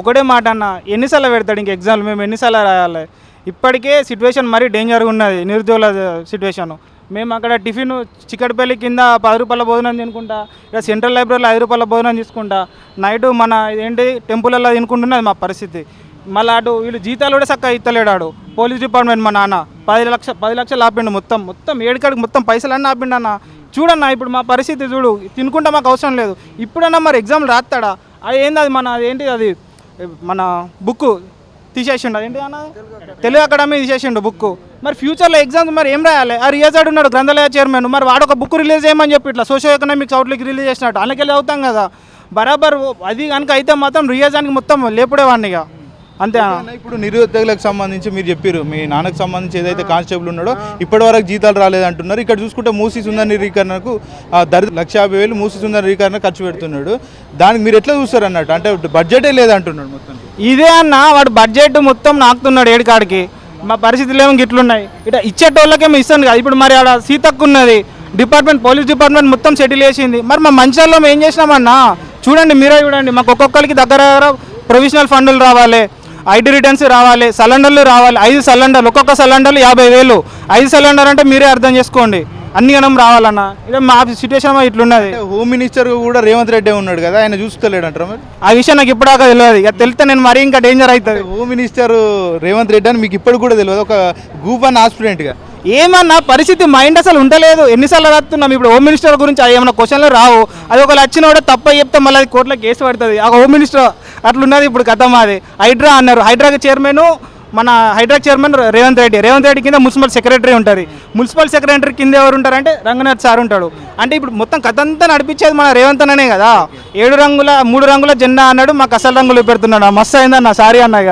ఒకటే మాట అన్న ఎన్నిసార్లు పెడతాడు ఇంక ఎగ్జామ్లు మేము ఎన్నిసార్లు రాయాలి? ఇప్పటికే సిచ్యువేషన్ మరీ డేంజర్గా ఉన్నది నిరుద్యోగుల సిచ్యువేషన్ మేము అక్కడ టిఫిన్ చిక్కడపల్లి కింద పది రూపాయల భోజనం తినుకుంటా ఇక సెంట్రల్ లైబ్రరీలో ఐదు రూపాయల భోజనం తీసుకుంటా. నైట్ మన ఏంటి టెంపుల్లో తినుకుంటున్నది మా పరిస్థితి. మళ్ళీ అటు వీళ్ళు జీతాలు కూడా చక్కగా ఇస్తలేడాడు పోలీస్ డిపార్ట్మెంట్ మా నాన్న. పది లక్ష పది లక్షలు ఆపిండు మొత్తం. మొత్తం ఏడుకాడికి మొత్తం పైసలు అన్నీ ఆపిండు అన్న. చూడన్న ఇప్పుడు మా పరిస్థితి చూడు. తినుకుంటా మాకు అవసరం లేదు. ఇప్పుడన్నా మరి ఎగ్జామ్ రాస్తాడా? అది ఏంది అది మన ఏంటి అది? మన బుక్ తీసేసిండు. ఏంటి అన్న? తెలుగు అకాడమీ తీసేసిండు బుక్ మరి ఫ్యూచర్లో ఎగ్జామ్స్ మరి ఏం రాయాలి? ఆ రియాజాడ్ ఉన్నాడు గ్రంథాలయ చైర్మన్. మరి వాడు ఒక బుక్ రిలీజ్ చేయమని చెప్పి ఇట్లా సోషల్ ఎకనామిక్స్ అవుట్లుక్ రిలీజ్ చేసినట్టు. అందుకెళ్ళి అవుతాం కదా. బరాబర్ అది కనుక అయితే మాత్రం రియాజానికి మొత్తం లేపుడేవాడిని ఇక. అంతే. ఇప్పుడు నిరుద్యోగులకు సంబంధించి మీరు చెప్పారు మీ నాన్నకు సంబంధించి ఏదైతే కానిస్టేబుల్ ఉన్నాడో ఇప్పటి వరకు జీతాలు రాలేదంటున్నారు. ఇక్కడ చూసుకుంటే మూసి సుందరీకరణకు ఆ, దరి లక్ష యాభై వేలు మూసి సుందరీకరణ ఖర్చు పెడుతున్నాడు. దానికి మీరు ఎట్లా చూస్తారు అన్నట్టు? అంటే బడ్జెటే లేదంటున్నాడు మొత్తం ఇదే అన్న వాడు బడ్జెట్ మొత్తం నాకుతున్నాడు ఏడుకాడికి మా పరిస్థితులు ఏమో గిట్లున్నాయి. ఇట్లా ఇచ్చేటోళ్ళకేమో ఇస్తాను కదా ఇప్పుడు మరి ఆడ సీతక్కు ఉన్నది డిపార్ట్మెంట్ పోలీస్ డిపార్ట్మెంట్ మొత్తం సెటిల్ చేసింది. మరి మా మంచాల్లో మేము ఏం చేసినామన్నా చూడండి మీరే చూడండి మాకు ఒక్కొక్కరికి దగ్గర ప్రొవిజనల్ ఫండ్లు రావాలి. ఐటీ రిటర్న్స్ రావాలి సిలిండర్లు రావాలి ఐదు సిలిండర్లు ఒక్కొక్క సిలిండర్లు యాభై వేలు. ఐదు సిలిండర్ అంటే మీరే అర్థం చేసుకోండి. అన్ని గణం రావాలన్న. ఇదే మా సిచ్యువేషన్ ఇట్లున్నది. హోమ్ మినిస్టర్ కూడా రేవంత్ రెడ్డి ఉన్నాడు కదా ఆయన చూస్తలేడు అంటారు మరి? ఆ విషయం నాకు ఇప్పటిదాకా తెలియదు. ఇక తెలిస్తే నేను మరీ ఇంకా డేంజర్ అవుతుంది. హోమ్ మినిస్టర్ రేవంత్ రెడ్డి అని మీకు ఇప్పుడు కూడా తెలియదు. ఒక గూపన్ ఆస్పిరెంట్గా ఏమన్నా పరిస్థితి మైండ్ అసలు ఉండలేదు. ఎన్నిసార్లు రాస్తున్నాం ఇప్పుడు హోమ్ మినిస్టర్ గురించి ఏమైనా క్వశ్చన్లు రావు. అది ఒక వచ్చిన కూడా తప్ప చెప్తే మళ్ళీ అది కోర్టులో కేసు పడుతుంది. ఆ హోమ్ మినిస్టర్ అట్లున్నది ఇప్పుడు కథ మాది. హైడ్రా అన్నారు. హైడ్రాకి చైర్మన్ మన హైడ్రా చైర్మన్ రేవంత్ రెడ్డి. రేవంత్ రెడ్డి కింద మున్సిపల్ సెక్రటరీ ఉంటుంది. మున్సిపల్ సెక్రటరీ కింద ఎవరు ఉంటారంటే రంగనాథ్ సార్ ఉంటాడు. అంటే ఇప్పుడు మొత్తం కథ అంతా నడిపించేది మన రేవంత్ అనే కదా. ఏడు రంగుల మూడు రంగుల జెండా అన్నాడు మాకు అసలు రంగులు పెడుతున్నాడు. మస్తు అయిందన్న సారీ అన్న